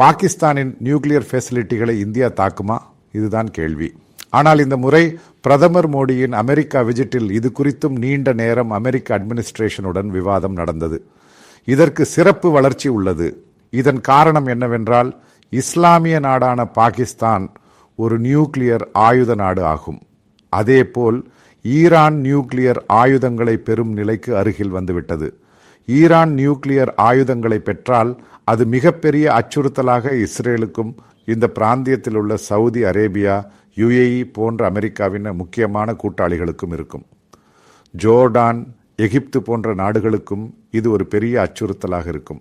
பாகிஸ்தானின் nuclear ஃபெசிலிட்டிகளை India தாக்குமா? இதுதான் கேள்வி. ஆனால் இந்த முறை பிரதமர் மோடியின் அமெரிக்கா விஜிட்டில் இது குறித்தும் நீண்ட நேரம் அமெரிக்க அட்மினிஸ்ட்ரேஷனுடன் விவாதம் நடந்தது. இதற்கு சிறப்பு வளர்ச்சி உள்ளது. இதன் காரணம் என்னவென்றால் இஸ்லாமிய நாடான பாகிஸ்தான் ஒரு நியூக்ளியர் ஆயுத நாடு ஆகும். அதேபோல் ஈரான் நியூக்ளியர் ஆயுதங்களை பெறும் நிலைக்கு அருகில் வந்துவிட்டது. ஈரான் நியூக்ளியர் ஆயுதங்களை பெற்றால் அது மிகப்பெரிய அச்சுறுத்தலாக இஸ்ரேலுக்கும் இந்த பிராந்தியத்தில் உள்ள சவுதி அரேபியா யுஏஇ போன்ற அமெரிக்காவின் முக்கியமான கூட்டாளிகளுக்கும் இருக்கும். ஜோர்டான் எகிப்து போன்ற நாடுகளுக்கும் இது ஒரு பெரிய அச்சுறுத்தலாக இருக்கும்.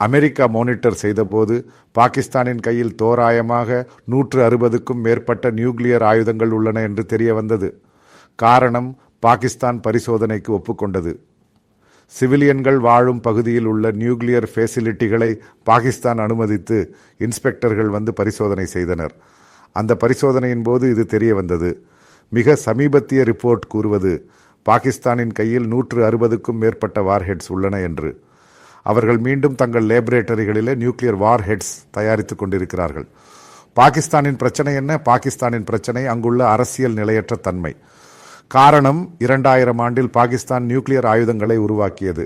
அமெரிக்கா மானிட்டர் செய்தபோது பாகிஸ்தானின் கையில் தோராயமாக நூற்று அறுபதுக்கும் மேற்பட்ட நியூக்ளியர் ஆயுதங்கள் உள்ளன என்று தெரிய வந்தது காரணம் பாகிஸ்தான் பரிசோதனைக்கு ஒப்புக்கொண்டது. சிவிலியன்கள் வாழும் பகுதியில் உள்ள நியூக்ளியர் ஃபெசிலிட்டிகளை பாகிஸ்தான் அனுமதித்து இன்ஸ்பெக்டர்கள் வந்து பரிசோதனை செய்தனர். அந்த பரிசோதனையின் போது இது தெரிய வந்தது. மிக சமீபத்திய ரிப்போர்ட் கூறுவது பாகிஸ்தானின் கையில் நூற்று அறுபதுக்கும் மேற்பட்ட வார்ஹெட்ஸ் உள்ளன என்று. அவர்கள் மீண்டும் தங்கள் லேபரேட்டரிகளிலே நியூக்ளியர் வார் ஹெட்ஸ் தயாரித்துக் கொண்டிருக்கிறார்கள். பாகிஸ்தானின் பிரச்சனை என்ன? பாகிஸ்தானின் பிரச்சனை அங்குள்ள அரசியல் நிலையற்ற தன்மை. காரணம் இரண்டாயிரம் ஆண்டில் பாகிஸ்தான் நியூக்ளியர் ஆயுதங்களை உருவாக்கியது.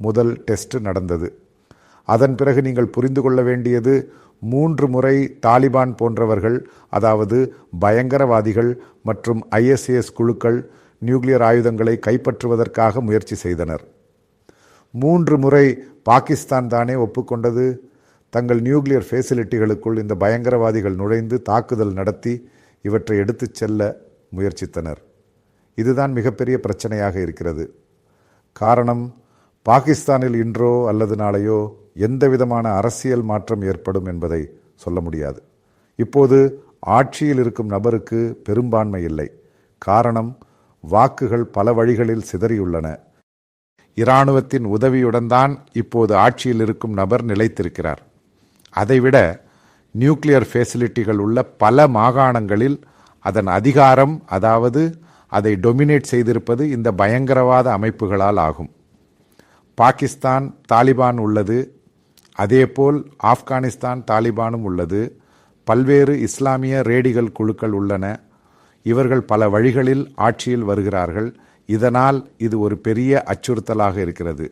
முதல் டெஸ்ட் நடந்தது. அதன் பிறகு நீங்கள் புரிந்து கொள்ள வேண்டியது மூன்று முறை தாலிபான் போன்றவர்கள் அதாவது பயங்கரவாதிகள் மற்றும் ஐஎஸ்ஏஎஸ் குழுக்கள் நியூக்ளியர் ஆயுதங்களை கைப்பற்றுவதற்காக முயற்சி செய்தனர். மூன்று முறை பாகிஸ்தான் தானே ஒப்புக்கொண்டது. தங்கள் நியூக்ளியர் ஃபெசிலிட்டிகளுக்குள் இந்த பயங்கரவாதிகள் நுழைந்து தாக்குதல் நடத்தி இவற்றை எடுத்துச் செல்ல முயற்சித்தனர். இதுதான் மிகப்பெரிய பிரச்சனையாக இருக்கிறது. காரணம் பாகிஸ்தானில் இன்றோ அல்லது நாளையோ எந்த விதமான அரசியல் மாற்றம் ஏற்படும் என்பதை சொல்ல முடியாது. இப்போது ஆட்சியில் இருக்கும் நபருக்கு பெரும்பான்மை இல்லை. காரணம் வாக்குகள் பல வழிகளில் சிதறியுள்ளன. இராணுவத்தின் உதவியுடன் தான் இப்போது ஆட்சியில் இருக்கும் நபர் நிலைத்திருக்கிறார். அதைவிட நியூக்ளியர் ஃபெசிலிட்டிகள் உள்ள பல மாகாணங்களில் அதன் அதிகாரம் அதாவது அதை டொமினேட் செய்திருப்பது இந்த பயங்கரவாத அமைப்புகளால் ஆகும். பாகிஸ்தான் தாலிபான் உள்ளது. அதேபோல் ஆப்கானிஸ்தான் தாலிபானும் உள்ளது. பல்வேறு இஸ்லாமிய ரேடிகள் குழுக்கள் உள்ளன. இவர்கள் பல வழிகளில் ஆட்சியில் வருகிறார்கள். இதனால் இது ஒரு பெரிய அச்சுறுத்தலாக இருக்கிறது.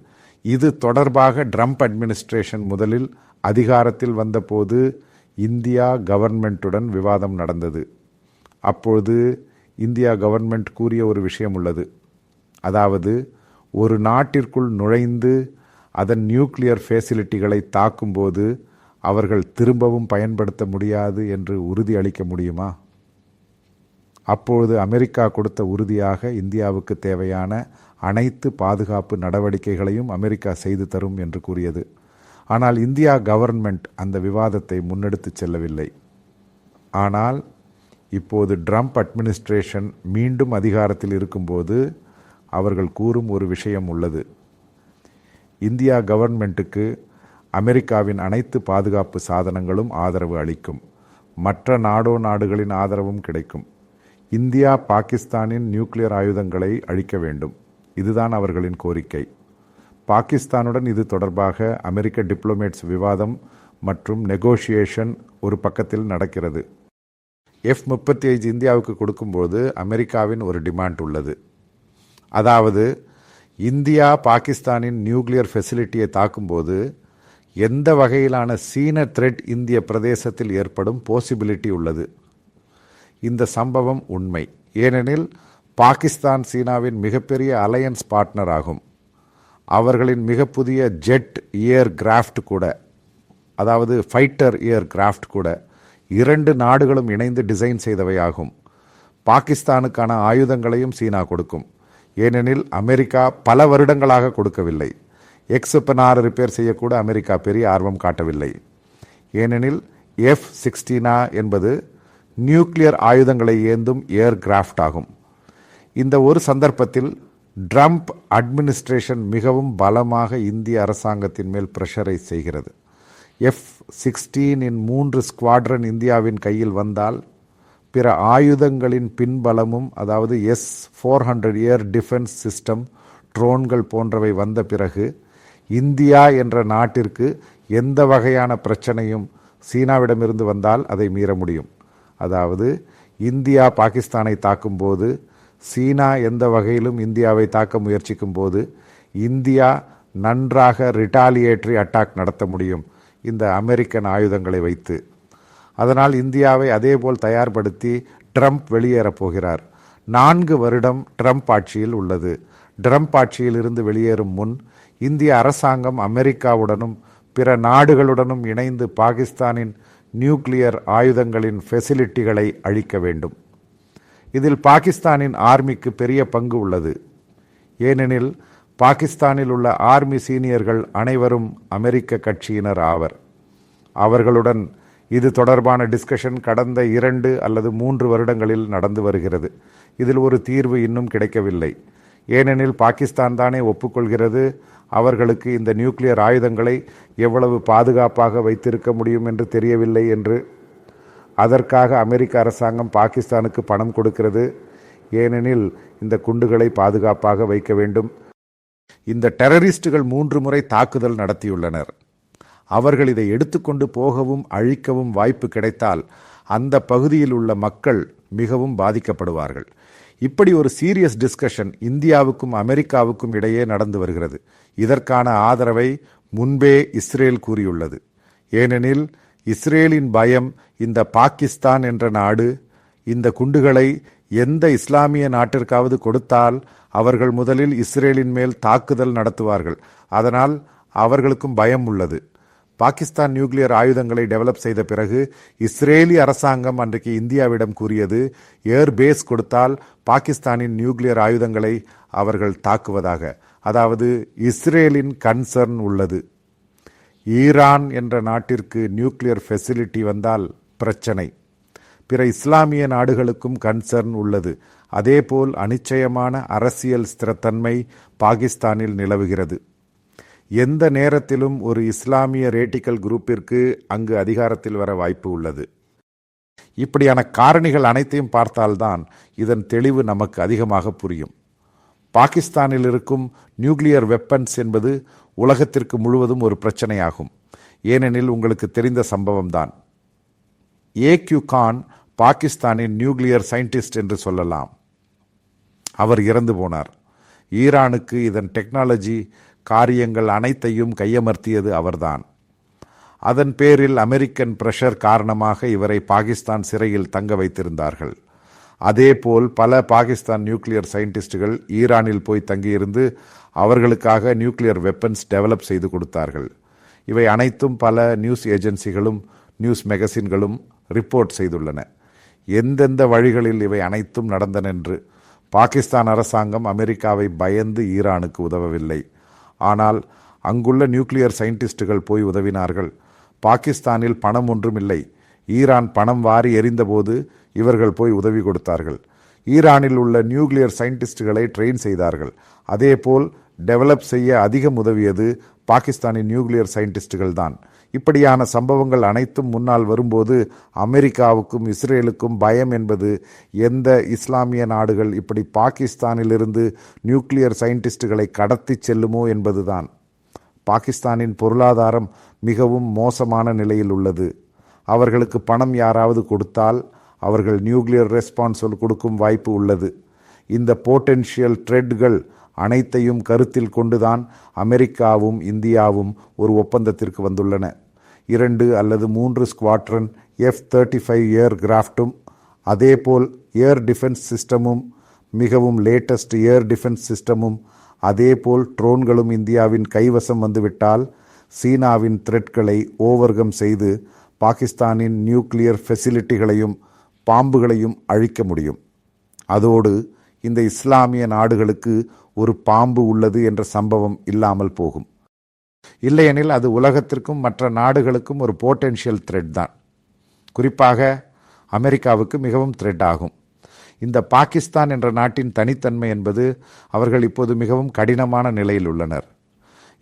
இது தொடர்பாக ட்ரம்ப் அட்மினிஸ்ட்ரேஷன் முதலில் அதிகாரத்தில் வந்தபோது இந்தியா கவர்மெண்ட்டுடன் விவாதம் நடந்தது. அப்பொழுது இந்தியா கவர்மெண்ட் கூறிய ஒரு விஷயம் உள்ளது. அதாவது ஒரு நாட்டிற்குள் நுழைந்து அதன் நியூக்ளியர் ஃபெசிலிட்டிகளை தாக்கும்போது அவர்கள் திரும்பவும் பயன்படுத்த முடியாது என்று உறுதி அளிக்க முடியுமா? அப்பொழுது அமெரிக்கா கொடுத்த உறுதியாக இந்தியாவுக்கு தேவையான அனைத்து பாதுகாப்பு நடவடிக்கைகளையும் அமெரிக்கா செய்து தரும் என்று கூறியது. ஆனால் இந்தியா கவர்மெண்ட் அந்த விவாதத்தை முன்னெடுத்து செல்லவில்லை. ஆனால் இப்போது ட்ரம்ப் அட்மினிஸ்ட்ரேஷன் மீண்டும் அதிகாரத்தில் இருக்கும்போது அவர்கள் கூறும் ஒரு விஷயம் உள்ளது. இந்தியா கவர்மெண்ட்டுக்கு அமெரிக்காவின் அனைத்து பாதுகாப்பு சாதனங்களும் ஆதரவு அளிக்கும். மற்ற நாடோ நாடுகளின் ஆதரவும் கிடைக்கும். இந்தியா பாகிஸ்தானின் நியூக்ளியர் ஆயுதங்களை அழிக்க வேண்டும். இதுதான் அவர்களின் கோரிக்கை. பாகிஸ்தானுடன் இது தொடர்பாக அமெரிக்க டிப்ளோமேட்ஸ் விவாதம் மற்றும் நெகோஷியேஷன் ஒரு பக்கத்தில் நடக்கிறது. எஃப் முப்பத்தி ஐந்து இந்தியாவுக்கு கொடுக்கும்போது அமெரிக்காவின் ஒரு டிமாண்ட் உள்ளது. அதாவது இந்தியா பாகிஸ்தானின் நியூக்ளியர் ஃபெசிலிட்டியை தாக்கும்போது எந்த வகையிலான சீன த்ரெட் இந்திய பிரதேசத்தில் ஏற்படும் பாசிபிலிட்டி உள்ளது. இந்த சம்பவம் உண்மை. ஏனெனில் பாகிஸ்தான் சீனாவின் மிகப்பெரிய அலையன்ஸ் பார்ட்னர் ஆகும். அவர்களின் மிக புதிய ஜெட் ஏர் கிராஃப்ட் கூட அதாவது ஃபைட்டர் ஏர் கிராஃப்ட் கூட இரண்டு நாடுகளும் இணைந்து டிசைன் செய்தவை ஆகும் பாகிஸ்தானுக்கான ஆயுதங்களையும் சீனா கொடுக்கும். ஏனெனில் அமெரிக்கா பல வருடங்களாக கொடுக்கவில்லை. எக்ஸ் ரிப்பேர் செய்யக்கூட அமெரிக்கா பெரிய ஆர்வம் காட்டவில்லை. ஏனெனில் எஃப் சிக்ஸ்டீனா என்பது நியூக்ளியர் ஆயுதங்களை ஏந்தும் ஏர் கிராஃப்ட் ஆகும். இந்த ஒரு சந்தர்ப்பத்தில் ட்ரம்ப் அட்மினிஸ்ட்ரேஷன் மிகவும் பலமாக இந்திய அரசாங்கத்தின் மேல் பிரஷரை செய்கிறது. எஃப் சிக்ஸ்டீனின் மூன்று ஸ்குவாட்ரன் இந்தியாவின் கையில் வந்தால் பிற ஆயுதங்களின் பின்பலமும் அதாவது S four hundred air defence system ட்ரோன்கள் போன்றவை வந்த பிறகு இந்தியா என்ற நாட்டிற்கு எந்த வகையான பிரச்சனையும் சீனாவிடமிருந்து வந்தால் அதை மீற முடியும். அதாவது இந்தியா பாகிஸ்தானை தாக்கும்போது சீனா எந்த வகையிலும் இந்தியாவை தாக்க முயற்சிக்கும் போது இந்தியா நன்றாக ரிட்டாலியேட்டரி அட்டாக் நடத்த முடியும். இந்த அமெரிக்கன் ஆயுதங்களை வைத்து. அதனால் இந்தியாவை அதேபோல் தயார்படுத்தி ட்ரம்ப் வெளியேறப் போகிறார். நான்கு வருடம் ட்ரம்ப் ஆட்சியில் உள்ளது. ட்ரம்ப் ஆட்சியில் இருந்து வெளியேறும் முன் இந்திய அரசாங்கம் அமெரிக்காவுடனும் பிற நாடுகளுடனும் இணைந்து பாகிஸ்தானின் நியூக்ளியர் ஆயுதங்களின் ஃபெசிலிட்டிகளை அழிக்க வேண்டும். இதில் பாகிஸ்தானின் ஆர்மிக்கு பெரிய பங்கு உள்ளது. ஏனெனில் பாகிஸ்தானில் உள்ள ஆர்மி சீனியர்கள் அனைவரும் அமெரிக்க கட்சியினர் ஆவர். அவர்களுடன் இது தொடர்பான டிஸ்கஷன் கடந்த இரண்டு அல்லது மூன்று வருடங்களில் நடந்து வருகிறது. இதில் ஒரு தீர்வு இன்னும் கிடைக்கவில்லை. ஏனெனில் பாகிஸ்தான் தானே ஒப்புக்கொள்கிறது அவர்களுக்கு இந்த நியூக்ளியர் ஆயுதங்களை எவ்வளவு பாதுகாப்பாக வைத்திருக்க முடியும் என்று தெரியவில்லை என்று. அதற்காக அமெரிக்க அரசாங்கம் பாகிஸ்தானுக்கு பணம் கொடுக்கிறது. ஏனெனில் இந்த குண்டுகளை பாதுகாப்பாக வைக்க வேண்டும். இந்த டெரரிஸ்டுகள் மூன்று முறை தாக்குதல் நடத்தியுள்ளனர். அவர்கள் இதை எடுத்துக்கொண்டு போகவும் அழிக்கவும் வாய்ப்பு கிடைத்தால் அந்த பகுதியில் உள்ள மக்கள் மிகவும் பாதிக்கப்படுவார்கள். இப்படி ஒரு சீரியஸ் டிஸ்கஷன் இந்தியாவுக்கும் அமெரிக்காவுக்கும் இடையே நடந்து வருகிறது. இதற்கான ஆதரவை முன்பே இஸ்ரேல் கூறியுள்ளது. ஏனெனில் இஸ்ரேலின் பயம் இந்த பாகிஸ்தான் என்ற நாடு இந்த குண்டுகளை எந்த இஸ்லாமிய நாட்டிற்காவது கொடுத்தால் அவர்கள் முதலில் இஸ்ரேலின் மேல் தாக்குதல் நடத்துவார்கள். அதனால் அவர்களுக்கும் பயம் உள்ளது. பாகிஸ்தான் நியூக்ளியர் ஆயுதங்களை டெவலப் செய்த பிறகு இஸ்ரேலி அரசாங்கம் அன்றைக்கு இந்தியாவிடம் கூறியது ஏர் பேஸ் கொடுத்தால் பாகிஸ்தானின் நியூக்ளியர் ஆயுதங்களை அவர்கள் தாக்குவதாக. அதாவது இஸ்ரேலின் கன்சர்ன் உள்ளது. ஈரான் என்ற நாட்டிற்கு நியூக்ளியர் ஃபெசிலிட்டி வந்தால் பிரச்சனை. பிற இஸ்லாமிய நாடுகளுக்கும் கன்சர்ன் உள்ளது. அதேபோல் அனிச்சயமான அரசியல் ஸ்திரத்தன்மை பாகிஸ்தானில் நிலவுகிறது. எந்த நேரத்திலும் ஒரு இஸ்லாமிய ரேட்டிக்கல் குரூப்பிற்கு அங்கு அதிகாரத்தில் வர வாய்ப்பு உள்ளது. இப்படியான காரணிகள் அனைத்தையும் பார்த்தால்தான் இதன் தெளிவு நமக்கு அதிகமாக புரியும். பாகிஸ்தானில் இருக்கும் நியூக்ளியர் வெப்பன்ஸ் என்பது உலகத்திற்கு முழுவதும் ஒரு பிரச்சனையாகும். ஏனெனில் உங்களுக்கு தெரிந்த சம்பவம்தான். ஏக்யூ கான் பாகிஸ்தானின் நியூக்ளியர் சயின்டிஸ்ட் என்று சொல்லலாம். அவர் இறந்து போனார். ஈரானுக்கு இதன் டெக்னாலஜி காரியங்கள் அனைத்தையும் கையமர்த்தியது அவர்தான். அதன் பேரில் அமெரிக்கன் பிரஷர் காரணமாக இவரை பாகிஸ்தான் சிறையில் தங்க வைத்திருந்தார்கள். அதேபோல் பல பாகிஸ்தான் நியூக்ளியர் சயின்டிஸ்டுகள் ஈரானில் போய் தங்கியிருந்து அவர்களுக்காக நியூக்ளியர் வெப்பன்ஸ் டெவலப் செய்து கொடுத்தார்கள். இவை அனைத்தும் பல நியூஸ் ஏஜென்சிகளும் நியூஸ் மெகசின்களும் ரிப்போர்ட் செய்துள்ளன. எந்தெந்த வழிகளில் இவை அனைத்தும் நடந்தனென்று பாகிஸ்தான் அரசாங்கம் அமெரிக்காவை பயந்து ஈரானுக்கு உதவவில்லை. ஆனால் அங்குள்ள நியூக்ளியர் சயின்டிஸ்டுகள் போய் உதவினார்கள். பாகிஸ்தானில் பணம் ஒன்றுமில்லை ஈரான் பணம் வாரி எறிந்தபோது இவர்கள் போய் உதவி கொடுத்தார்கள். ஈரானில் உள்ள நியூக்ளியர் சயின்டிஸ்டுகளை ட்ரெயின் செய்தார்கள். அதேபோல் டெவலப் செய்ய அதிகம் உதவியது பாகிஸ்தானின் நியூக்ளியர் சயின்டிஸ்டுகள் தான். இப்படியான சம்பவங்கள் அனைத்தும் முன்னால் வரும்போது அமெரிக்காவுக்கும் இஸ்ரேலுக்கும் பயம் என்பது எந்த இஸ்லாமிய நாடுகள் இப்படி பாகிஸ்தானிலிருந்து நியூக்ளியர் சயின்டிஸ்டுகளை கடத்தி செல்லுமோ என்பதுதான். பாகிஸ்தானின் பொருளாதாரம் மிகவும் மோசமான நிலையில் உள்ளது. அவர்களுக்கு பணம் யாராவது கொடுத்தால் அவர்கள் நியூக்ளியர் ரெஸ்பான்சல் கொடுக்கும் வாய்ப்பு உள்ளது. இந்த போட்டென்ஷியல் ட்ரெட்கள் அனைத்தையும் கருத்தில் கொண்டுதான் அமெரிக்காவும் இந்தியாவும் ஒரு ஒப்பந்தத்திற்கு வந்துள்ளன. இரண்டு அல்லது மூன்று squadron F thirty five air கிராஃப்டும் அதேபோல் ஏர் டிஃபென்ஸ் சிஸ்டமும் மிகவும் லேட்டஸ்ட் ஏர் டிஃபென்ஸ் சிஸ்டமும் அதேபோல் ட்ரோன்களும் இந்தியாவின் கைவசம் வந்துவிட்டால் சீனாவின் த்ரெட்களை ஓவர்கம் செய்து பாகிஸ்தானின் நியூக்ளியர் ஃபெசிலிட்டிகளையும் பாம்புகளையும் அழிக்க முடியும். அதோடு இந்த இஸ்லாமிய நாடுகளுக்கு ஒரு பாம்பு உள்ளது என்ற சம்பவம் இல்லாமல் போகும். இல்லையெனில் அது உலகத்திற்கும் மற்ற நாடுகளுக்கும் ஒரு போட்டென்ஷியல் த்ரெட் தான். குறிப்பாக அமெரிக்காவுக்கு மிகவும் த்ரெட் ஆகும். இந்த பாகிஸ்தான் என்ற நாட்டின் தனித்தன்மை என்பது அவர்கள் இப்போது மிகவும் கடினமான நிலையில் உள்ளனர்.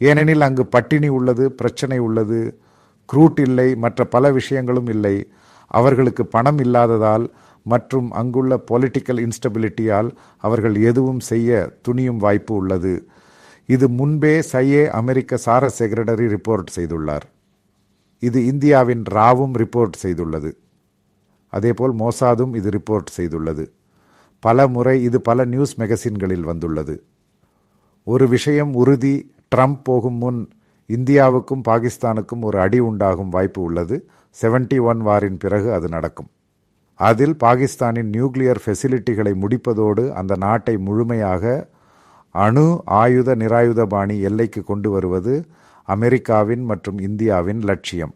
ஏனெனில் அங்கு பட்டினி உள்ளது பிரச்சனை உள்ளது க்ரூட் இல்லை மற்ற பல விஷயங்களும் இல்லை. அவர்களுக்கு பணம் இல்லாததால் மற்றும் அங்குள்ள பொலிட்டிக்கல் இன்ஸ்டபிலிட்டியால் அவர்கள் எதுவும் செய்ய துணியும் வாய்ப்பு உள்ளது. இது முன்பே சையே அமெரிக்க சார செக்ரட்டரி ரிப்போர்ட் செய்துள்ளார். இது இந்தியாவின் ராவும் ரிப்போர்ட் செய்துள்ளது. அதேபோல் மோசாதும் இது ரிப்போர்ட் செய்துள்ளது. பல முறை இது பல நியூஸ் மெகசின்களில் வந்துள்ளது. ஒரு விஷயம் உறுதி ட்ரம்ப் போகும் முன் இந்தியாவுக்கும் பாகிஸ்தானுக்கும் ஒரு அடி உண்டாகும் வாய்ப்பு உள்ளது. செவன்டி ஒன் வாரின் பிறகு அது நடக்கும். அதில் பாகிஸ்தானின் நியூக்ளியர் ஃபெசிலிட்டிகளை முடிப்பதோடு அந்த நாட்டை முழுமையாக அணு ஆயுத நிராயுதபாணி எல்லைக்கு கொண்டு வருவது அமெரிக்காவின் மற்றும் இந்தியாவின் லட்சியம்.